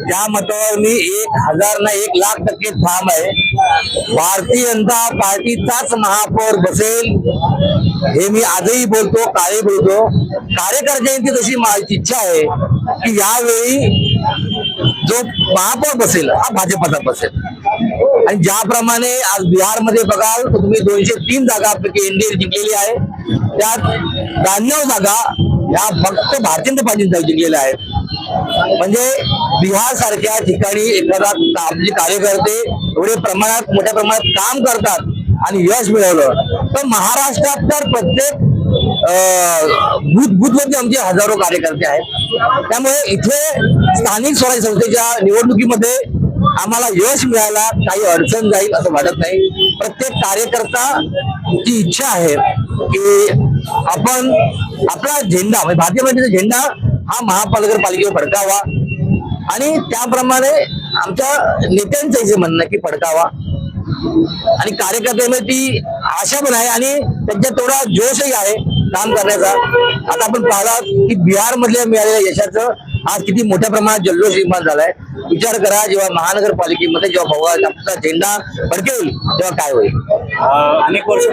त्या मतावर मी एक हजार ना एक लाख टक्के ठाम आहे. भारतीय जनता पार्टीचाच महापौर बसेल हे मी आजही बोलतो काळी बोलतो. कार्यकर्त्यांची तशी माझी इच्छा आहे की यावेळी जो महापौर बसेल हा भाजपचा बसेल. आणि ज्याप्रमाणे आज बिहारमध्ये बघाल तर तुम्ही दोनशे तीन जागापैकी एनडीए जिंकलेली आहे. त्यात ब्याण्णव जागा ह्या फक्त भारतीय जनता पार्टीने जिंकलेल्या आहेत. म्हणजे बिहार सारख्या ठिकाणी एखादा आपले कार्यकर्ते एवढे प्रमाणात मोठ्या प्रमाणात काम करतात आणि यश मिळवलं. तर महाराष्ट्रात तर प्रत्येक बूथ बूथवरती आमचे हजारो कार्यकर्ते आहेत. त्यामुळे इथे स्थानिक स्वराज्य संस्थेच्या निवडणुकीमध्ये आम्हाला यश मिळायला काही अडचण जाईल असं वाटत नाही. प्रत्येक कार्यकर्ता ची इच्छा आहे की आपण आपला झेंडा म्हणजे भारतीय जनतेचा झेंडा हा महापालिकेवर फडकावा. आणि त्याप्रमाणे आमच्या नेत्यांचं जे म्हणणं की फडकावा. आणि कार्यकर्त्यांमध्ये ती आशा पण आहे आणि त्यांच्या तेवढा जोशही आहे काम करण्याचा. आता आपण पाहिला की बिहार मधल्या मिळालेल्या यशाचं आज किती मोठ्या प्रमाणात जल्लोष निर्माण झालाय. विचार करा जेव्हा महानगरपालिकेमध्ये जेव्हा भगवा झेंडा भडकेल तेव्हा काय होईल? अनेक वर्ष